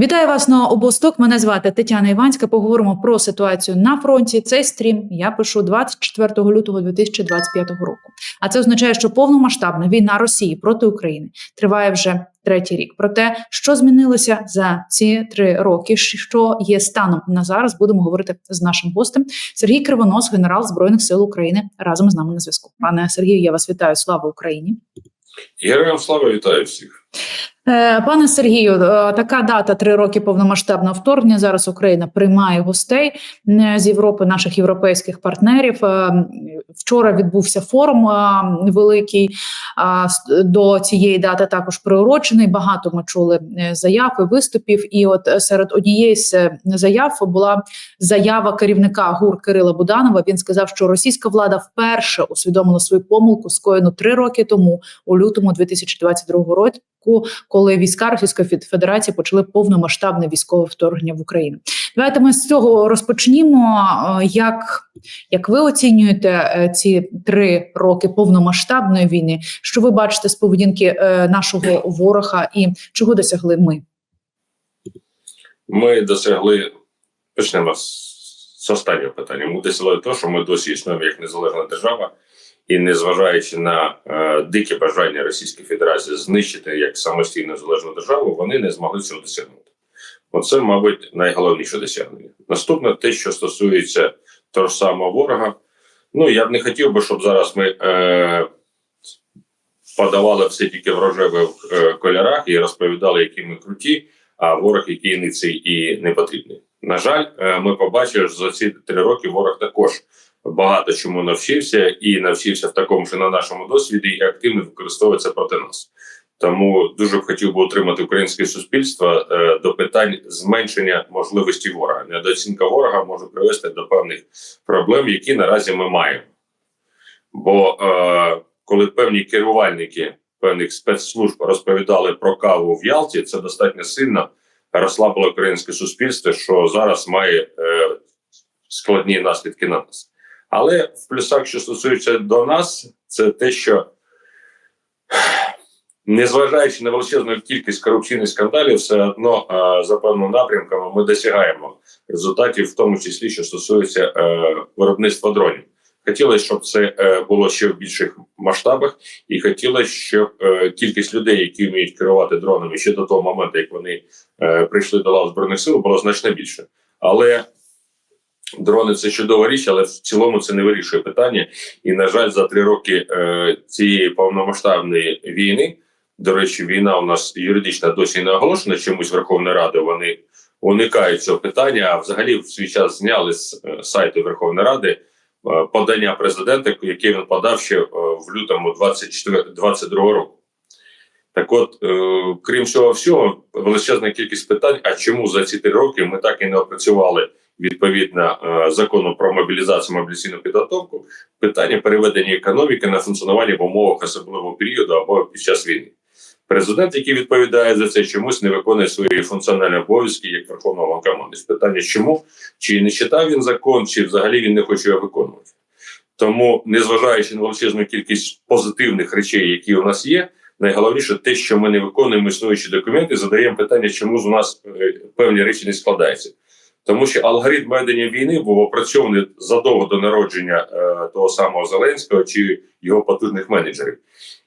Вітаю вас на обосток. Мене звати Тетяна Іванська. Поговоримо про ситуацію на фронті. Цей стрім я пишу 24 лютого 2025 року. А це означає, що повномасштабна війна Росії проти України триває вже третій рік. Про те, що змінилося за ці три роки, що є станом на зараз, будемо говорити з нашим гостем. Сергій Кривонос, генерал збройних сил України, разом з нами на зв'язку. Пане Сергію, я вас вітаю. Слава Україні! Героям слава вітаю всіх. Е, Пане Сергію, е, така дата три роки повномасштабного вторгнення. Зараз Україна приймає гостей е, з Європи, наших європейських партнерів. Вчора відбувся форум великий до цієї дати також приурочений. Багато ми чули заяв і виступів. І от серед однієї з заяв була заява керівника ГУР Кирила Буданова. Він сказав, що російська влада вперше усвідомила свою помилку, скоєну три роки тому, у лютому 2022 року, коли війська Російської Фед- Федерації почали повномасштабне військове вторгнення в Україну. Давайте ми з цього розпочнімо. Е, Як, як ви оцінюєте е, ці три роки повномасштабної війни? Що ви бачите з поведінки е, нашого ворога і чого досягли ми? Ми досягли, почнемо з останнього питання. Ми досягли того, що ми досі існуємо як незалежна держава, і незважаючи на е, дике бажання Російської Федерації знищити як самостійну незалежну державу, вони не змогли цього досягнути. Оце, мабуть, найголовніше досягнення. Наступне те, що стосується того ж самого ворога. Ну я б не хотів би, щоб зараз ми е, подавали все тільки в рожевих е, кольорах і розповідали, які ми круті а ворог, який ниций і не потрібний. На жаль, е, ми побачили, що за ці три роки ворог також багато чому навчився і навчився в такому ж на нашому досвіді і активно використовується проти нас. Тому дуже б хотів би отримати українське суспільство е, до питань зменшення можливості ворога. Недооцінка ворога може привести до певних проблем, які наразі ми маємо. Бо е, коли певні керувальники певних спецслужб розповідали про каву в Ялті, це достатньо сильно розслабило українське суспільство, що зараз має е, складні наслідки на нас. Але в плюсах, що стосується до нас, це те, що незважаючи на величезну кількість корупційних скандалів, все одно за певними напрямками ми досягаємо результатів, в тому числі що стосується е, виробництва дронів. Хотілося, щоб це е, було ще в більших масштабах, і хотілося, щоб е, кількість людей, які вміють керувати дронами ще до того моменту, як вони прийшли до лав збройних сил, було значно більше. Але дрони це чудова річ, але в цілому це не вирішує питання. І на жаль, за три роки е, цієї повномасштабної війни, до речі, війна у нас юридично досі не оголошена чомусь Верховної Ради. Вони уникають цього питання. А взагалі в свій час зняли з е, сайту Верховної Ради е, подання президента, яке він подав ще е, в лютому 2022 року. Так от, е, крім всього всього, величезна кількість питань. А чому за ці три роки ми так і не опрацювали відповідно е, закону про мобілізацію мобілізаційну підготовку? Питання переведення економіки на функціонування в умовах особливого періоду або під час війни. Президент, який відповідає за це, чомусь не виконує свої функціональні обов'язки як верховного головнокомандуюча. Питання, чому чи не читав він закон, чи взагалі він не хоче його виконувати. Тому, незважаючи на величезну кількість позитивних речей, які у нас є, найголовніше те, що ми не виконуємо існуючі документи, задаємо питання, чому з нас е, певні речі не складаються. Тому що алгоритм ведення війни був опрацьований задовго до народження е, того самого Зеленського чи його потужних менеджерів.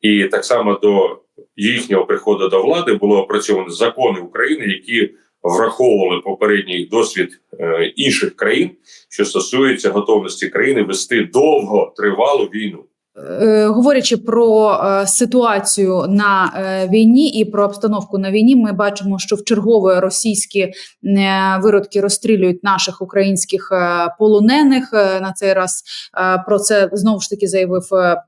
І так само до їхнього приходу до влади було опрацьовано закони України, які враховували попередній досвід е, інших країн, що стосується готовності країни вести довго тривалу війну. Е, Говорячи про е, ситуацію на е, війні і про обстановку на війні, ми бачимо, що в чергове російські виродки розстрілюють наших українських полонених. На цей раз про це знову ж таки заявив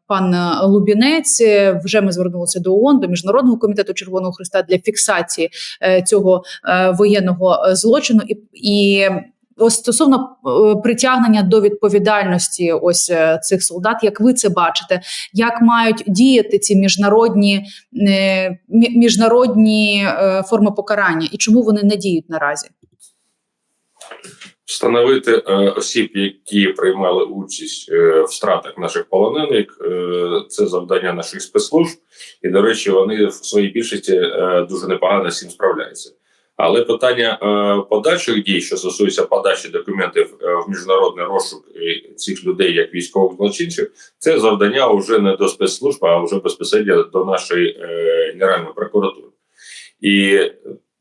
пан Лубінець. Вже ми звернулися до ООН, до міжнародного комітету Червоного Христа для фіксації цього воєнного злочину і. Ось стосовно е, притягнення до відповідальності ось е, цих солдат, як ви це бачите, як мають діяти ці міжнародні е, міжнародні форми покарання, і чому вони не діють наразі? Встановити осіб, які приймали участь в стратах наших полонених, це завдання наших спецслужб, і до речі, вони в своїй більшості дуже непогано з цим справляються. Але питання е, подальших дій, що стосується подачі документів е, в міжнародний розшук цих людей як військових злочинців, це завдання вже не до спецслужб, а вже безпосередньо до нашої е, генеральної прокуратури. І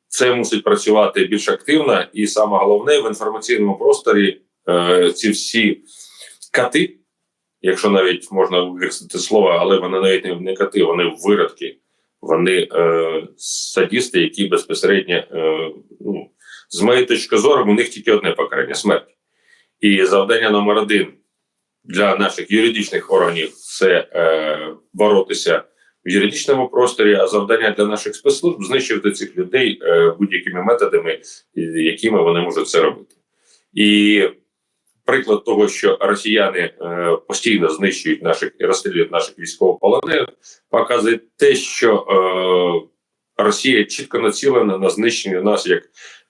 це мусить працювати більш активно, і саме головне в інформаційному просторі е, ці всі кати, якщо навіть можна використати слово, але вони навіть не кати, вони виродки, вони е, садісти, які безпосередньо, е, ну, з моєї точки зору, у них тільки одне покарання смерть. І завдання номер один для наших юридичних органів це е, боротися в юридичному просторі, а завдання для наших спецслужб знищувати цих людей е, будь-якими методами, якими вони можуть це робити. І приклад того, що росіяни е, постійно знищують наших і розстрілюють наших військовополонених, показує те, що е, Росія чітко націлена на знищення нас як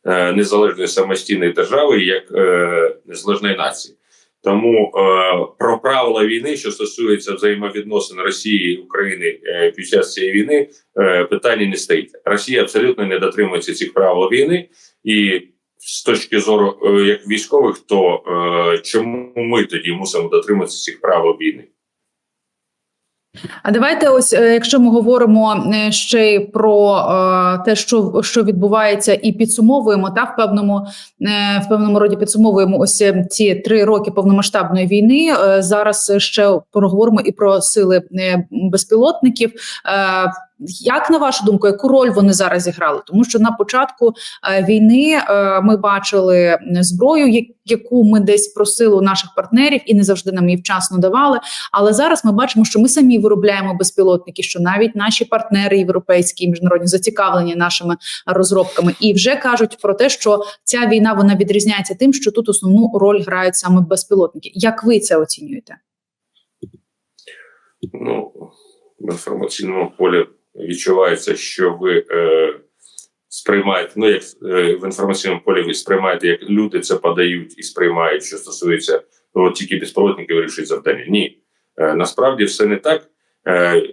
е, незалежної самостійної держави, як незалежної нації. Тому е, про правила війни, що стосується взаємовідносин Росії і України е, під час цієї війни, е, питання не стоїть. Росія абсолютно не дотримується цих правил війни, і з точки зору е, як військових, то е, чому ми тоді мусимо дотримуватися цих правил війни? А давайте, ось е, якщо ми говоримо ще й про те, що, що відбувається, і підсумовуємо та в певному в певному роді підсумовуємо ось ці три роки повномасштабної війни. Зараз ще поговоримо і про сили безпілотників. Як на вашу думку, яку роль вони зараз зіграли? Тому що на початку е, війни е, ми бачили зброю, яку ми десь просили у наших партнерів, і не завжди нам її вчасно давали. Але зараз ми бачимо, що ми самі виробляємо безпілотники, що навіть наші партнери європейські і міжнародні зацікавлені нашими розробками, і вже кажуть про те, що ця війна вона відрізняється тим, що тут основну роль грають саме безпілотники. Як ви це оцінюєте? Ну в інформаційному полі відчувається, що ви е, сприймаєте. Ну як е, в інформаційному полі ви сприймаєте, як люди це подають і сприймають, що стосується ну, тільки безпілотники вирішують завдання. Ні, е, насправді все не так. Е,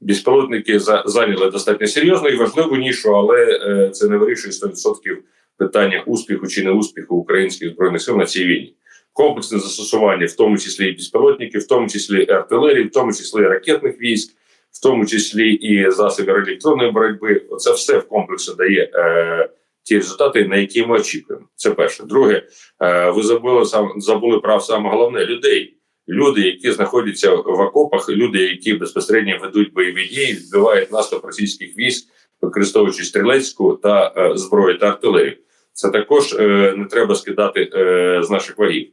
безпілотники за, зайняли достатньо серйозну і важливу нішу, але е, це не вирішує 100% питання успіху чи не успіху українських збройних сил на цій війні. Комплексне застосування, в тому числі і безпілотників, в тому числі артилерії, в тому числі і ракетних військ, в тому числі і засобів електронної боротьби. Це все в комплексі дає е, ті результати, на які ми очікуємо. Це перше. Друге, е, ви забули сам забули про саме головне людей. Люди, які знаходяться в окопах, люди, які безпосередньо ведуть бойові дії, відбивають наступ російських військ, використовуючи стрілецьку та е, зброю та артилерію. Це також е, не треба скидати е, з наших вагів.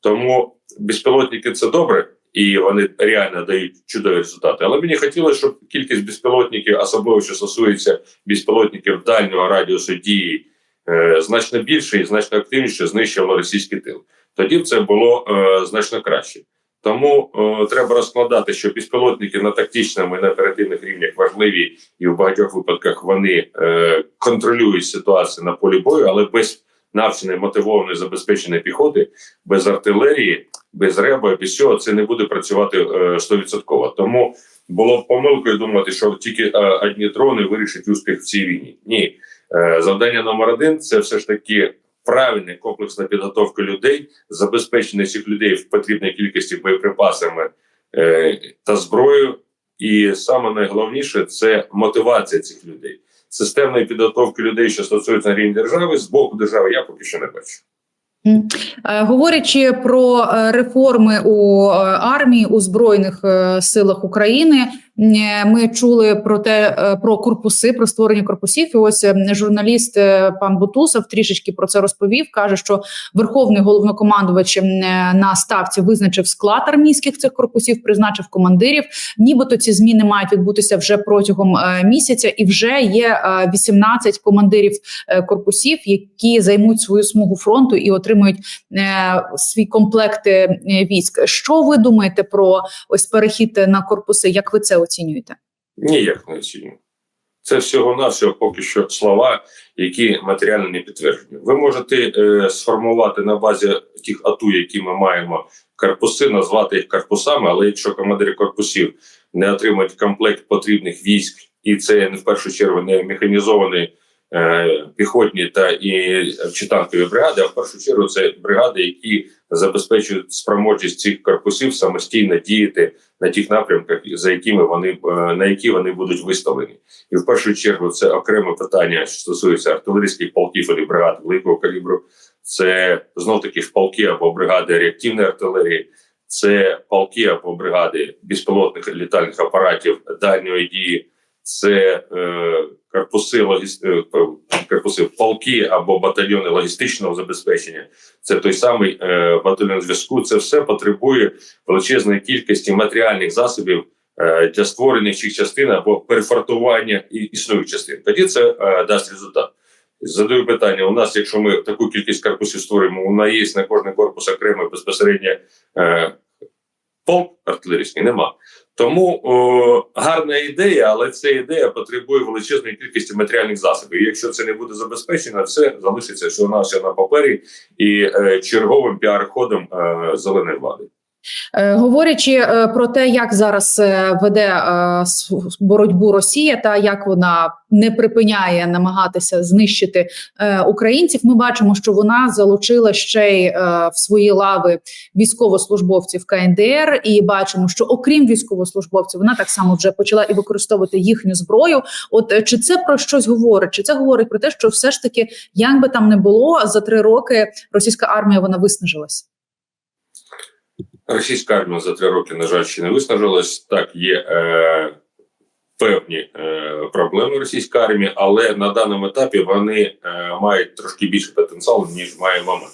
Тому безпілотники це добре, і вони реально дають чудові результати. Але мені хотілося, щоб кількість безпілотників, особливо що стосується безпілотників дальнього радіусу дії, е, значно більше і значно активніше знищувало російський тил. Тоді б це було е, значно краще. Тому е, треба розкладати, що безпілотники на тактичному і на оперативних рівнях важливі, і в багатьох випадках вони е, контролюють ситуацію на полі бою, але без навченої, мотивованої, забезпеченої піхоти, без артилерії, без реба, без цього це не буде працювати е, стовідсотково. Тому було б помилкою думати, що тільки е, одні дрони вирішать успіх в цій війні. Ні, Е, завдання номер один це все ж таки правильна комплексна підготовка людей, забезпечення цих людей в потрібній кількості боєприпасами та зброєю. І саме найголовніше це мотивація цих людей. Системної підготовки людей, що стосується на рівні держави, з боку держави, я поки що не бачу. Е, Говорячи про е, реформи у е, армії у збройних силах України, ми чули про те е, про корпуси, про створення корпусів. І ось е, журналіст е, пан Бутусов трішечки про це розповів. каже, що верховний головнокомандувач е, на ставці визначив склад армійських цих корпусів, призначив командирів. Нібито ці зміни мають відбутися вже протягом е, місяця, і вже є е, 18 командирів е, корпусів, які займуть свою смугу фронту і отримують е, свій комплект е, військ. Що ви думаєте про ось перехід на корпуси? Як ви це оцінюєте? Ніяк не оцінюю. Це всього навсього поки що слова, які матеріально не підтверджені. Ви можете е, сформувати на базі тих ату, які ми маємо корпуси, назвати їх корпусами, але якщо командири корпусів не отримають комплект потрібних військ, і це не в першу чергу не механізовані е, піхотні та і чи танкові бригади, а в першу чергу це бригади, які забезпечують спроможність цих корпусів самостійно діяти на тих напрямках, за якими вони е, на які вони будуть виставлені. І в першу чергу це окреме питання, що стосується артилерійських полків і бригад великого калібру. Це знов таки ж полки або бригади реактивної артилерії, це полки або бригади безпілотних літальних апаратів дальньої дії, це е, корпуси логіс... е, корпуси полки або батальйони логістичного забезпечення. Це той самий е, батальйон зв'язку. Це все потребує величезної кількості матеріальних засобів е, для створення цих частин або перефортування існуючих частин. Тоді це е, дасть результат. Задаю питання: у нас, якщо ми таку кількість корпусів створюємо, у нас є на кожний корпус окремо безпосередньо е, полк артилерійський, нема. Тому о, гарна ідея, але ця ідея потребує величезної кількості матеріальних засобів. І якщо це не буде забезпечено, це залишиться всього на ще на папері і е, черговим піар-ходом е, зеленої влади. Е, Говорячи е, про те, як зараз е, веде боротьбу Росія та як вона не припиняє намагатися знищити українців, ми бачимо, що вона залучила ще й в свої лави військовослужбовців КНДР, і бачимо, що окрім військовослужбовців, вона так само вже почала і використовувати їхню зброю. От чи це про щось говорить? Чи це говорить про те, що все ж таки, як би там не було, за три роки російська армія вона виснажилась? Російська армія за три роки, на жаль, ще не виснажилась. Так, є е, певні е, проблеми російської армії, але на даному етапі вони е, мають трошки більше потенціалу, ніж маємо ми.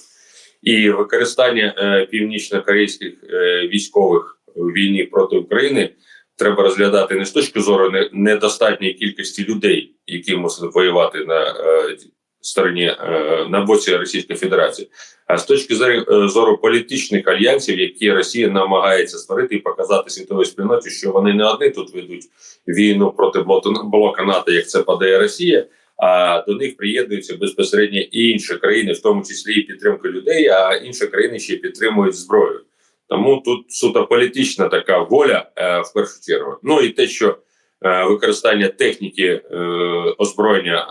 І використання е, північно-корейських е, військових у війні проти України треба розглядати не з точки зору недостатньої кількості людей, які мусили воювати на е, стороні е, на боці Російської Федерації, а з точки зору, е, зору політичних альянсів, які Росія намагається створити і показати світовій спільноті, що вони не одні тут ведуть війну проти блока НАТО, як це падає Росія. А до них приєднуються безпосередньо і інші країни, в тому числі і підтримка людей, а інші країни ще підтримують зброю. Тому тут суто політична така воля е, в першу чергу. Ну і те, що е, використання техніки е, озброєння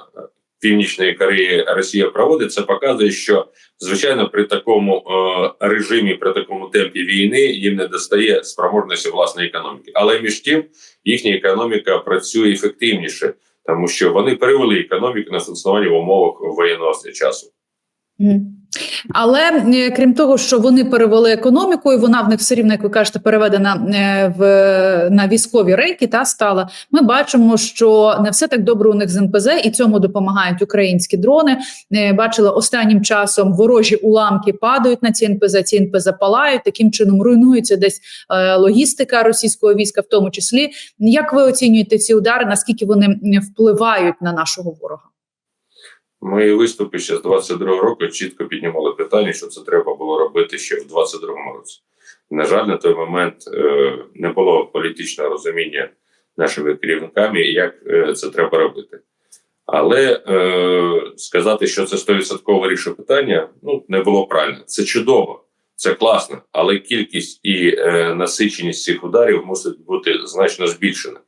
Північної Кореї Росія проводить, це показує, що звичайно при такому е, режимі, при такому темпі війни їм не достає спроможності власної економіки. Але між тим їхня економіка працює ефективніше, тому що вони перевели економіку на функціонування в умовах воєнного часу. Мгм. Але е, крім того, що вони перевели економіку, і вона в них все рівно, як ви кажете, переведена е, в на військові рейки та стала. Ми бачимо, що не все так добре у них з НПЗ, і цьому допомагають українські дрони. Е, Бачили останнім часом ворожі уламки падають на ці НПЗ, ці НПЗ палають. Таким чином руйнується десь логістика російського війська, в тому числі. Як ви оцінюєте ці удари? Наскільки вони впливають на нашого ворога? Мої виступи ще з 22-го року чітко піднімали питання, що це треба було робити ще в 22-му році. На жаль, на той момент е, не було політичного розуміння нашими керівниками, як е, це треба робити. Але е, сказати, що це 100% вирішує питання, ну не було правильно. Це чудово, це класно, але кількість і е, насиченість цих ударів мусить бути значно збільшена.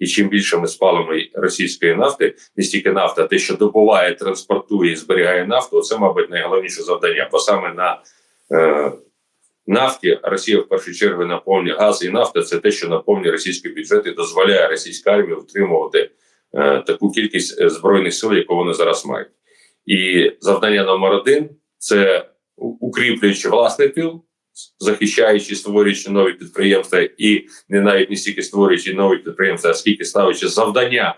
І чим більше ми спалимо російської нафти, не стільки нафта, те, що добуває, транспортує і зберігає нафту, це, мабуть, найголовніше завдання. Бо саме на е, нафті Росія в першу чергу наповнює газ і нафта це те, що наповнює російський бюджет і дозволяє російській армії утримувати е, таку кількість е, збройних сил, яку вони зараз мають. І завдання номер один це укріплюючи власний тил, захищаючи, створюючи нові підприємства, і не навіть не стільки створюючи нові підприємства, а скільки ставлячи завдання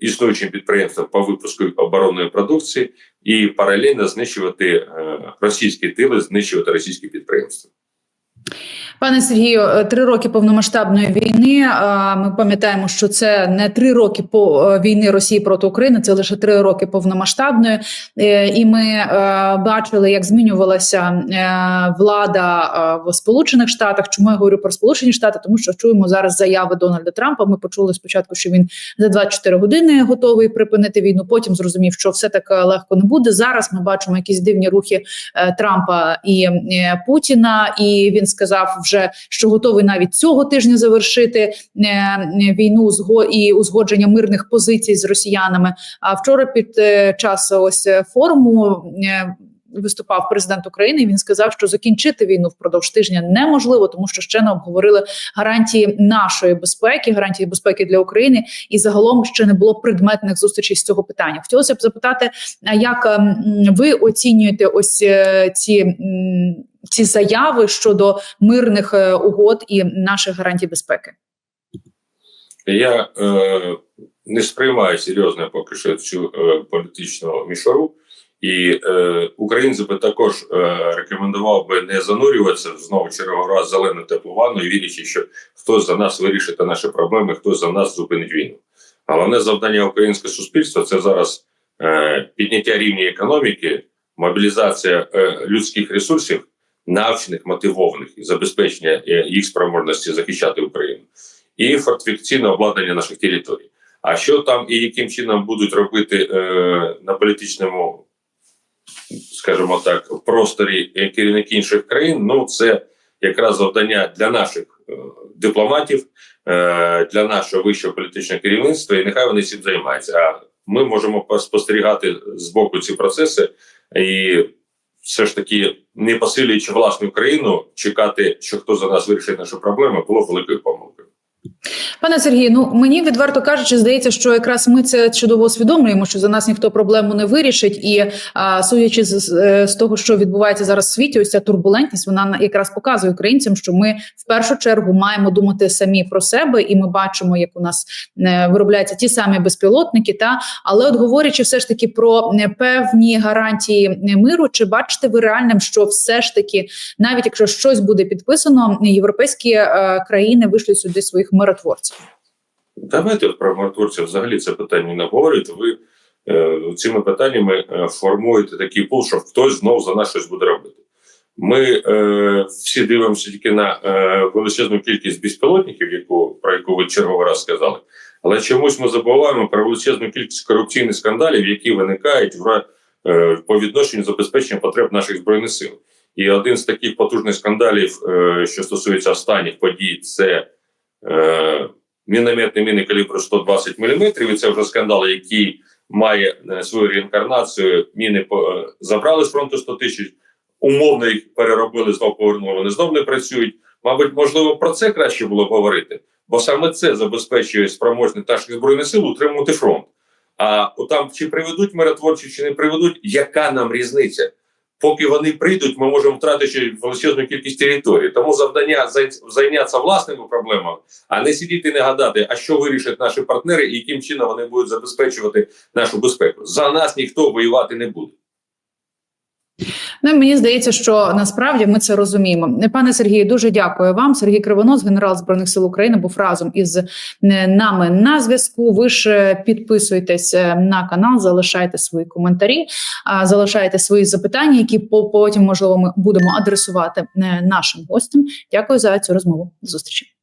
існуючим підприємствам по випуску оборонної продукції, і паралельно знищувати е, російські тили, знищувати російські підприємства. Пане Сергію, е, три роки повномасштабної війни. е, Ми пам'ятаємо, що це не три роки по е, війни Росії проти України, це лише три роки повномасштабної. І ми бачили, як змінювалася влада в Сполучених Штатах. Чому я говорю про Сполучені Штати? Тому що чуємо зараз заяви Дональда Трампа. Ми почули спочатку, що він за 24 години готовий припинити війну. Потім зрозумів, що все так легко не буде. Зараз ми бачимо якісь дивні рухи Трампа і Путіна, і він сказав вже що готовий навіть цього тижня завершити е, війну зго- і узгодження мирних позицій з росіянами. А вчора під е, час ось е, форуму. е, Виступав президент України. Він сказав, що закінчити війну впродовж тижня неможливо, тому що ще не обговорили гарантії нашої безпеки, гарантії безпеки для України, і загалом ще не було предметних зустрічей з цього питання. Хотілося б запитати, як ем, ви оцінюєте ось е, ці, ці заяви щодо мирних е, угод і наших гарантій безпеки? Я е, не сприймаю серйозно поки що цю е, політичну мішару, і е, українці би також е, рекомендував би не занурюватися знову черговий раз зелену теплу ванну і вірячи, що хтось за нас вирішить наші проблеми, хтось за нас зупинить війну. Головне завдання українського суспільства це зараз е, підняття рівня економіки, мобілізація е, людських ресурсів, навчених, мотивованих і забезпечення е, їх спроможності захищати Україну і фортифікаційне обладнання наших територій. А що там і яким чином будуть робити е, на політичному, скажімо так, просторі е, керівники інших країн? Ну це якраз завдання для наших е, дипломатів, е, для нашого вищого політичного керівництва, і нехай вони цим займаються. А ми можемо спостерігати з боку ці процеси і. Все ж таки, не посилюючи власну країну, чекати, що хто за нас вирішить нашу проблему, було великою помилкою. Пане Сергію, ну мені відверто кажучи, здається, що якраз ми це чудово усвідомлюємо, що за нас ніхто проблему не вирішить, і а, судячи з, з, з того, що відбувається зараз в світі, ось ця турбулентність, вона на- якраз показує українцям, що ми в першу чергу маємо думати самі про себе, і ми бачимо, як у нас е, виробляються ті самі безпілотники. Та але, от говорячи, все ж таки про е, певні гарантії е, миру, чи бачите ви реальним, що все ж таки, навіть якщо щось буде підписано, європейські е, країни вишлють сюди своїх миротворців. Давайте про миротворців взагалі це питання не говорите. Ви е, цими питаннями е, формуєте такий пул, що хтось знов за нас щось буде робити. Ми е, всі дивимося тільки на е, величезну кількість безпілотників, яку про яку ви черговий раз сказали. Але чомусь ми забуваємо про величезну кількість корупційних скандалів, які виникають в, е, по відношенню забезпечення потреб наших збройних сил. І один з таких потужних скандалів, е, що стосується останніх подій, це мінометні міни калібру 120 мм. І це вже скандал, який має е, свою реінкарнацію. Міни е, забрали з фронту 100 тисяч, умовно їх переробили, знову повернули. Вони знов не працюють. Мабуть, можливо, про це краще було говорити, бо саме це забезпечує спроможність наших збройних сил утримувати фронт. А там чи приведуть миротворчі, чи не приведуть, яка нам різниця? Поки вони прийдуть, ми можемо втратити величезну кількість територій. Тому завдання зай- зайнятися власними проблемами, а не сидіти і не гадати, а що вирішать наші партнери і яким чином вони будуть забезпечувати нашу безпеку. За нас ніхто воювати не буде. Ну і мені здається, що насправді ми це розуміємо. Пане Сергію, дуже дякую вам. Сергій Кривонос, генерал збройних сил України, був разом із е, нами на зв'язку. Ви ж е, підписуйтесь е, на канал, залишайте свої коментарі, залишайте свої запитання, які по- потім можливо ми будемо адресувати нашим гостям. Дякую за цю розмову. До зустрічі.